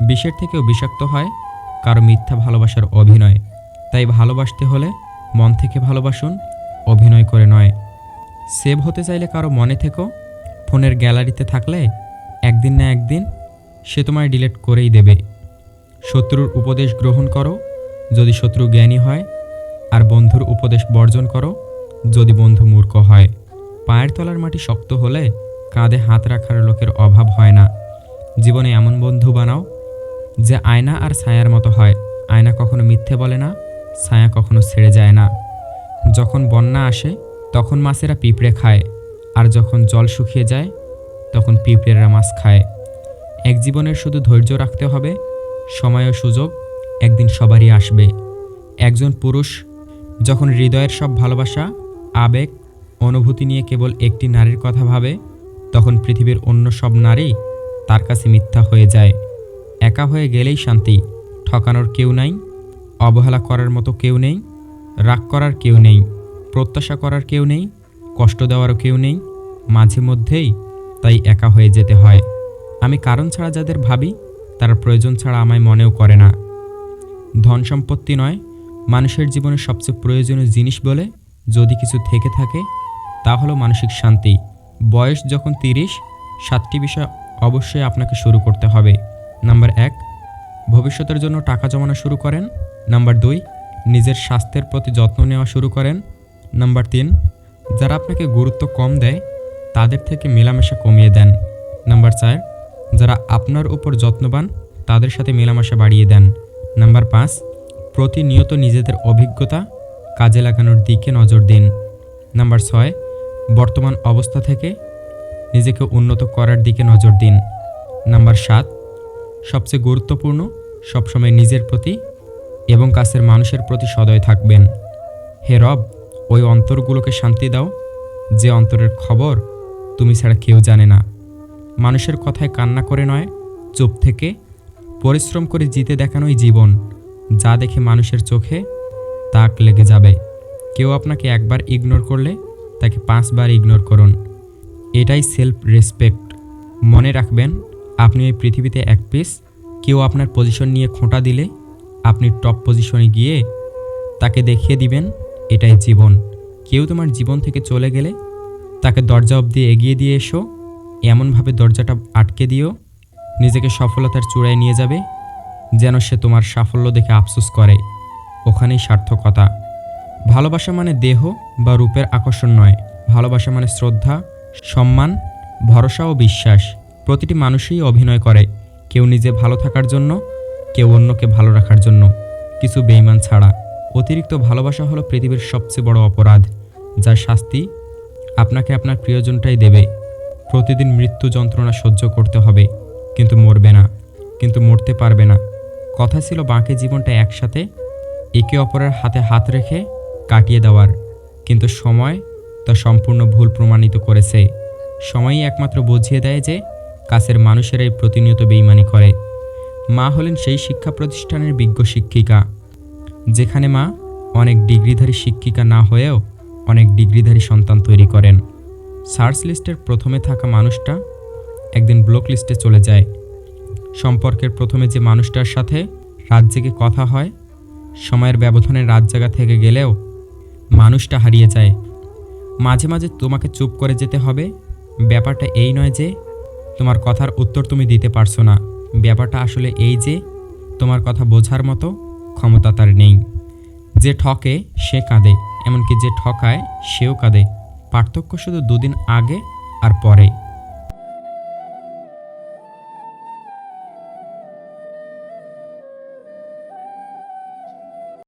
বিষের থেকেও বিষাক্ত হয়, কারও মিথ্যা ভালোবাসার অভিনয়। তাই ভালোবাসতে হলে মন থেকে ভালোবাসুন, অভিনয় করে নয়। সেভ হতে চাইলে কারও মনে থেকো, ফোনের গ্যালারিতে থাকলে একদিন না একদিন সে তোমায় ডিলিট করেই দেবে। শত্রুর উপদেশ গ্রহণ করো, যদি শত্রু জ্ঞানী হয়, আর বন্ধুর উপদেশ বর্জন করো, যদি বন্ধু মূর্খ হয়। পায়ের তলার মাটি শক্ত হলে কাঁধে হাত রাখার লোকের অভাব হয় না। জীবনে এমন বন্ধু বানাও যে আয়না আর ছায়ার মতো হয়। আয়না কখনো মিথ্যে বলে না, ছায়া কখনো ছেড়ে যায় না। যখন বন্যা আসে, তখন মাছেরা পিঁপড়ে খায়। আর যখন জল শুকিয়ে যায়, তখন পিঁপড়েরা মাছ খায়। এক জীবনের শুধু ধৈর্য রাখতে হবে সময় ও সুযোগ, একদিন সবারই আসবে। একজন পুরুষ, যখন হৃদয়ের সব ভালোবাসা, আবেগ, অনুভূতি নিয়ে কেবল একটি নারীর কথা ভাবে, তখন পৃথিবীর অন্য সব নারী তার কাছে মিথ্যা হয়ে যায়। একা হয়ে গেলেই শান্তি। ঠকানোর কেউ নাই, অবহেলা করার মতো কেউ নেই, রাগ করার কেউ নেই, প্রত্যাশা করার কেউ নেই, কষ্ট দেওয়ারও কেউ নেই, মাঝে মধ্যেই তাই একা হয়ে যেতে হয়। আমি কারণ ছাড়া যাদের ভাবি, তারা প্রয়োজন ছাড়া আমায় মনেও করে না। ধন সম্পত্তি নয়, মানুষের জীবনে সবচেয়ে প্রয়োজনীয় জিনিস বলে যদি কিছু থেকে থাকে, তা হলো মানসিক শান্তি। বয়স যখন তিরিশ, সাতটি বিষয় অবশ্যই আপনাকে শুরু করতে হবে। নাম্বার এক, ভবিষ্যতের জন্য টাকা জমানো শুরু করেন। নাম্বার দুই, নিজের স্বাস্থ্যের প্রতি যত্ন নেওয়া শুরু করেন। নাম্বার তিন, যারা আপনাকে গুরুত্ব কম দেয়, তাদের থেকে মেলামেশা কমিয়ে দেন। নাম্বার চার, যারা আপনার উপর যত্নবান, তাদের সাথে মেলামেশা বাড়িয়ে দেন। নাম্বার পাঁচ, প্রতিনিয়ত নিজেদের অভিজ্ঞতা কাজে লাগানোর দিকে নজর দিন। নাম্বার ছয়, বর্তমান অবস্থা থেকে নিজেকে উন্নত করার দিকে নজর দিন। নাম্বার সাত সবচেয়ে গুরুত্বপূর্ণ, সবসময় নিজের প্রতি এবং কাছের মানুষের প্রতি সদয় থাকবেন। হে রব, ওই অন্তরগুলোকে শান্তি দাও, যে অন্তরের খবর তুমি ছাড়া কেউ জানে না। মানুষের কথায় কান্না করে নয়, চুপ থেকে পরিশ্রম করে জিতে দেখানোই জীবন। যা দেখে মানুষের চোখে তাক লেগে যাবে। কেউ আপনাকে একবার ইগনোর করলে তাকে পাঁচবার ইগনোর করুন। এটাই সেলফ রেসপেক্ট মনে রাখবেন আপনি এই পৃথিবীতে এক পিস কেউ আপনার পজিশন নিয়ে খোঁটা দিলে আপনি টপ পজিশনে গিয়ে তাকে দেখিয়ে দিবেন, এটাই জীবন। কেউ তোমার জীবন থেকে চলে গেলে তাকে দরজা অবধি এগিয়ে দিয়ে এসো, এমনভাবে দরজাটা আটকে দিও, নিজেকে সফলতার চূড়ায় নিয়ে যাবে, যেন সে তোমার সাফল্য দেখে আফসোস করে। ওখানেই সার্থকতা। ভালোবাসা মানে দেহ বা রূপের আকর্ষণ নয়। ভালোবাসা মানে শ্রদ্ধা, সম্মান, ভরসা ও বিশ্বাস। প্রতিটি মানুষই অভিনয় করে। কেউ নিজে ভালো থাকার জন্য, কেউ অন্যকে ভালো রাখার জন্য। কিছু বেইমান ছাড়া। অতিরিক্ত ভালোবাসা হলো পৃথিবীর সবচেয়ে বড় অপরাধ যার শাস্তি আপনাকে আপনার প্রিয়জনটাই দেবে। প্রতিদিন মৃত্যু যন্ত্রণা সহ্য করতে হবে, কিন্তু মরবে না, কিন্তু মরতে পারবে না। কথা ছিল বাকি জীবনটা একসাথে, একে অপরের হাতে হাত রেখে কাটিয়ে দেওয়ার। কিন্তু সময় তা সম্পূর্ণ ভুল প্রমাণিত করেছে। সময়ই একমাত্র বুঝিয়ে দেয় যে কাছের মানুষেরাই প্রতিনিয়ত বেইমানি করে। মা হলেন সেই শিক্ষা প্রতিষ্ঠানের বিজ্ঞ শিক্ষিকা। যেখানে মা অনেক ডিগ্রিধারী শিক্ষিকা না হয়েও অনেক ডিগ্রিধারী সন্তান তৈরি করেন। সার্চ লিস্টের প্রথমে থাকা মানুষটা একদিন ব্লক লিস্টে চলে যায়। সম্পর্কের প্রথমে যে মানুষটার সাথে রাত জেগে কথা হয়, সময়ের ব্যবধানে রাত জায়গা থেকে গেলেও মানুষটা হারিয়ে যায়। মাঝে মাঝে তোমাকে চুপ করে যেতে হবে। ব্যাপারটা এই নয় যে তোমার কথার উত্তর তুমি দিতে পারছ না। ব্যাপারটা আসলে এই যে, তোমার কথা বোঝার মতো ক্ষমতা তার নেই। যে ঠকে, সে কাঁদে, এমনকি যে ঠকায়, সেও কাঁদে। পার্থক্য শুধু দুদিন আগে আর পরে।